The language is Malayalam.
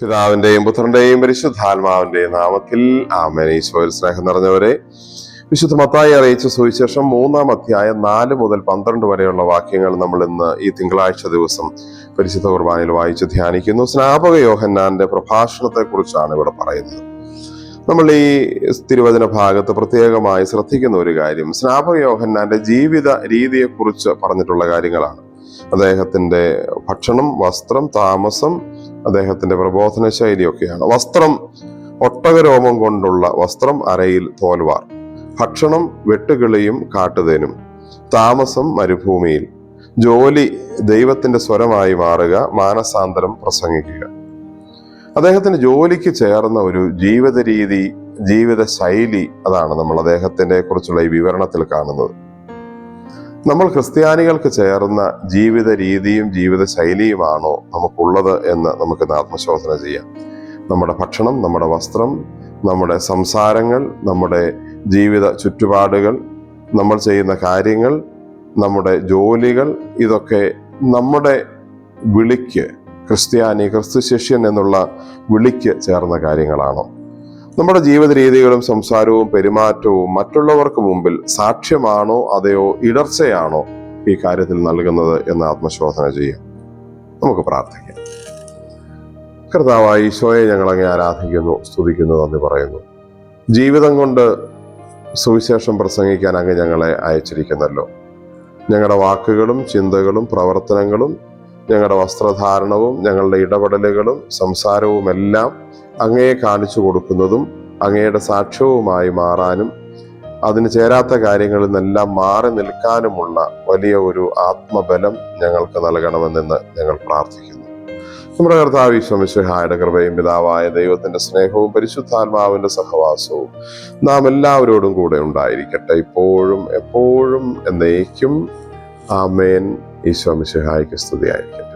പിതാവിന്റെയും പുത്രന്റെയും പരിശുദ്ധാത്മാവിന്റെയും നാമത്തിൽ ഈശോയിൽ സ്നേഹം നിറഞ്ഞവരെ വിശുദ്ധ മത്തായി അറിയിച്ച സുവിശേഷം മൂന്നാം അധ്യായം നാല് മുതൽ പന്ത്രണ്ട് വരെയുള്ള വാക്യങ്ങൾ നമ്മൾ ഇന്ന് ഈ തിങ്കളാഴ്ച ദിവസം പരിശുദ്ധ കുർബാനയിൽ വായിച്ച് ധ്യാനിക്കുന്നു. സ്നാപക യോഹന്നാന്റെ പ്രഭാഷണത്തെ കുറിച്ചാണ് ഇവിടെ പറയുന്നത്. നമ്മൾ ഈ തിരുവചന ഭാഗത്ത് പ്രത്യേകമായി ശ്രദ്ധിക്കുന്ന ഒരു കാര്യം സ്നാപക യോഹന്നാന്റെ ജീവിത രീതിയെക്കുറിച്ച് പറഞ്ഞിട്ടുള്ള കാര്യങ്ങളാണ്. അദ്ദേഹത്തിന്റെ ഭക്ഷണം വസ്ത്രം താമസം അദ്ദേഹത്തിന്റെ പ്രബോധന ശൈലിയൊക്കെയാണ്. വസ്ത്രം ഒട്ടകരോമം കൊണ്ടുള്ള വസ്ത്രം അരയിൽ തോൽവാർ. ഭക്ഷണം വെട്ടുകിളിയും കാട്ടുതേനും. താമസം മരുഭൂമിയിൽ. ജോലി ദൈവത്തിന്റെ സ്വരമായി മാറുക മാനസാന്തരം പ്രസംഗിക്കുക. അദ്ദേഹത്തിന്റെ ജോലിക്ക് ചേർന്ന ഒരു ജീവിത രീതി ജീവിത ശൈലി അതാണ് നമ്മൾ അദ്ദേഹത്തിനെ കുറിച്ചുള്ള ഈ വിവരണത്തിൽ കാണുന്നത്. നമ്മൾ ക്രിസ്ത്യാനികൾക്ക് ചേർന്ന ജീവിത രീതിയും ജീവിത ശൈലിയുമാണോ നമുക്കുള്ളത് എന്ന് നമുക്ക് ആത്മശോധന ചെയ്യാം. നമ്മുടെ ഭക്ഷണം നമ്മുടെ വസ്ത്രം നമ്മുടെ സംസാരങ്ങൾ നമ്മുടെ ജീവിത ചുറ്റുപാടുകൾ നമ്മൾ ചെയ്യുന്ന കാര്യങ്ങൾ നമ്മുടെ ജോലികൾ ഇതൊക്കെ നമ്മുടെ വിളിക്ക് ക്രിസ്ത്യാനി ക്രിസ്തു ശിഷ്യൻ എന്നുള്ള വിളിക്ക് ചേർന്ന കാര്യങ്ങളാണോ? നമ്മുടെ ജീവിത രീതികളും സംസാരവും പെരുമാറ്റവും മറ്റുള്ളവർക്ക് മുമ്പിൽ സാക്ഷ്യമാണോ അതെയോ ഇടർച്ചയാണോ ഈ കാര്യത്തിൽ നൽകുന്നത് എന്ന് ആത്മശോധന ചെയ്യാം. നമുക്ക് പ്രാർത്ഥിക്കാം. കർത്താവായ ഈശോയെ ഞങ്ങൾ അങ്ങേ ആരാധിക്കുന്നു സ്തുതിക്കുന്നു നന്ദി പറയുന്നു. ജീവിതം കൊണ്ട് സുവിശേഷം പ്രസംഗിക്കാൻ അങ്ങ് ഞങ്ങളെ അയച്ചിരിക്കുന്നല്ലോ. ഞങ്ങളുടെ വാക്കുകളും ചിന്തകളും പ്രവർത്തനങ്ങളും ഞങ്ങളുടെ വസ്ത്രധാരണവും ഞങ്ങളുടെ ഇടപെടലുകളും സംസാരവുമെല്ലാം അങ്ങയെ കാണിച്ചു കൊടുക്കുന്നതും അങ്ങയുടെ സാക്ഷ്യവുമായി മാറാനും അതിന് ചേരാത്ത കാര്യങ്ങളിൽ നിന്നെല്ലാം മാറി നിൽക്കാനുമുള്ള വലിയ ഒരു ആത്മബലം ഞങ്ങൾക്ക് നൽകണമെന്ന് ഞങ്ങൾ പ്രാർത്ഥിക്കുന്നു. നമ്മുടെ കർത്താവ് ഈശ്വമിശുഹായുടെ കൃപയും പിതാവായ ദൈവത്തിന്റെ സ്നേഹവും പരിശുദ്ധാത്മാവിന്റെ സഹവാസവും നാം എല്ലാവരോടും കൂടെ ഉണ്ടായിരിക്കട്ടെ. ഇപ്പോഴും എപ്പോഴും എന്നേക്കും. ആമേൻ. ഈശോ മിശിഹായ്ക്ക് സ്തുതിയായിരിക്കും.